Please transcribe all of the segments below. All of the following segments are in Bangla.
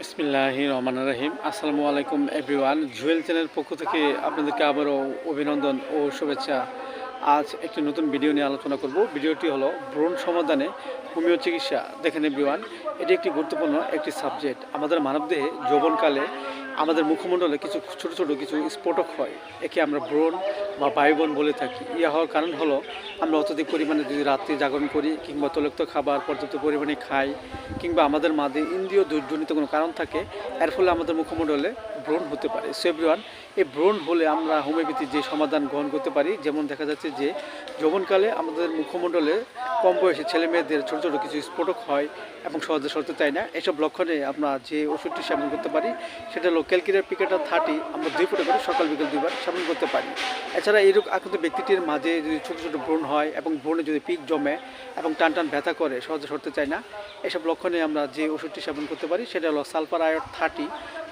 বিসমিল্লাহ রহমান রাহিম। আসসালামু আলাইকুম, এভরিওয়ান। জুয়েল চ্যানেল পক্ষ থেকে আপনাদেরকে আবারও অভিনন্দন ও শুভেচ্ছা। আজ একটি নতুন ভিডিও নিয়ে আলোচনা করব। ভিডিওটি হলো ব্রণ সমাধানে হোমিও চিকিৎসা দেখেন এভরিওয়ান, এটি একটি গুরুত্বপূর্ণ একটি সাবজেক্ট। আমাদের মানবদেহে যৌবনকালে আমাদের মুখমণ্ডলে কিছু ছোট ছোট কিছু স্ফোটক হয়। একে আমরা ব্রণ বা বায়ুবন বলে থাকি ইয়া হওয়ার কারণ হলো আমরা অত্যধিক পরিমাণে যদি রাত্রি জাগরণ করি, কিংবা তৈলাক্ত খাবার, পর্যাপ্ত পরিমাণে খাই, কিংবা আমাদের মাঝে ইন্দ্রিয় দুর্জনিত কোনো কারণ থাকে, এর ফলে আমাদের মুখমণ্ডলে ব্রণ হতে পারে। সো এভরিওয়ান এই ব্রণ হলে আমরা হোমিওপ্যাথি যে সমাধান গ্রহণ করতে পারি, যেমন দেখা যাচ্ছে যে যৌবনকালে আমাদের মুখমণ্ডলে কম বয়সী ছেলে মেয়েদের ছোটো ছোটো কিছু স্ফোটক হয় এবং সহজে সরতে চায় না। এসব লক্ষণে আমরা যে ওষুধটি সেবন করতে পারি, সেটা হলো ক্যালকিরিয়ার পিকেটার থার্টি, আমরা দুই ফুটে করে সকাল বিকেল দুইবার সেবন করতে পারি। এছাড়া এইরূপ আক্রান্ত ব্যক্তিটির মাঝে যদি ছোটো ছোটো ব্রণ হয় এবং ব্রণে যদি পিক জমে এবং টান টান ব্যথা করে, সহজে সরতে চায় না। এসব লক্ষণে আমরা যে ওষুধটি সেবন করতে পারি, সেটা হলো সালফার আয়ড থার্টি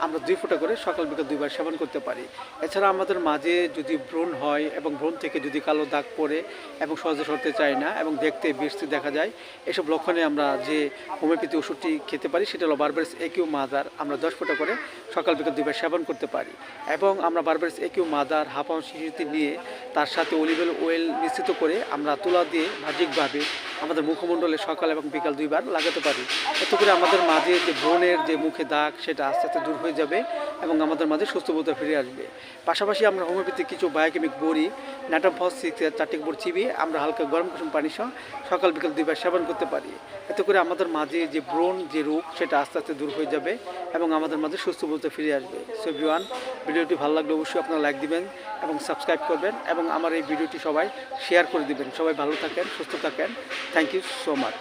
আমরা দুই ফুটা করে সকাল বিকাল দুইবার সেবন করতে পারি। এছাড়া আমাদের মাঝে যদি ব্রণ হয় এবং ব্রণ থেকে যদি কালো দাগ পড়ে এবং সহজে সরতে চায় না এবং দেখতে বৃষ্টি দেখা যায়, এসব লক্ষণে আমরা যে হোমিওপ্যাথি ওষুধটি খেতে পারি সেটা হলো বারবারিস একিউ মাদার আমরা দশ ফুটা করে সকাল বিকাল দুইবার সেবন করতে পারি। এবং আমরা বারবারিস একিউ মাদার হাফাউন শিশুটি নিয়ে তার সাথে অলিভেল ওয়েল মিশ্রিত করে আমরা তুলা দিয়ে ভাজিকভাবে আমাদের মুখমণ্ডলে সকাল এবং বিকাল দুইবার লাগাতে পারি। এতে করে আমাদের মাঝে যে ব্রণের যে মুখে দাগ সেটা আস্তে আস্তে দূর হয়ে যাবে এবং আমাদের মাঝে সুস্থবোধা ফিরে আসবে। পাশাপাশি আমরা হোমিওপ্যাথি কিছু বায়োকেমিক বড়ি ন্যাটাম ফস চারটি বড়ি চিবিয়ে আমরা হালকা গরম কুসুম পানি সহ সকাল বিকাল দুইবার সেবন করতে পারি। এতে করে আমাদের মাঝে যে ব্রণ, যে রোগ, সেটা আস্তে আস্তে দূর হয়ে যাবে এবং আমাদের মাঝে সুস্থবোধা ফিরে আসবে। সো এভরিওয়ান ভিডিওটি ভালো লাগলে অবশ্যই আপনারা লাইক দিবেন এবং সাবস্ক্রাইব করবেন এবং আমার এই ভিডিওটি সবাই শেয়ার করে দিবেন। সবাই ভালো থাকেন, সুস্থ থাকেন। Thank you so much